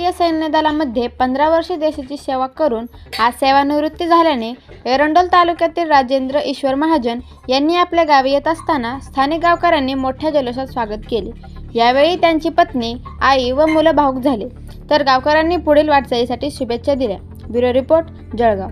दलामध्ये पंधरा वर्षे देशाची सेवा करून आज सेवानिवृत्ती झाल्याने एरंडोल तालुक्यातील राजेंद्र ईश्वर महाजन यांनी आपल्या गावी येत असताना स्थानिक गावकऱ्यांनी मोठ्या जल्लोषात स्वागत केले. यावेळी त्यांची पत्नी आई व मुलं भाऊक झाले. तर गावकऱ्यांनी पुढील वाटचालीसाठी शुभेच्छा दिल्या. Bureau report Jalgaon.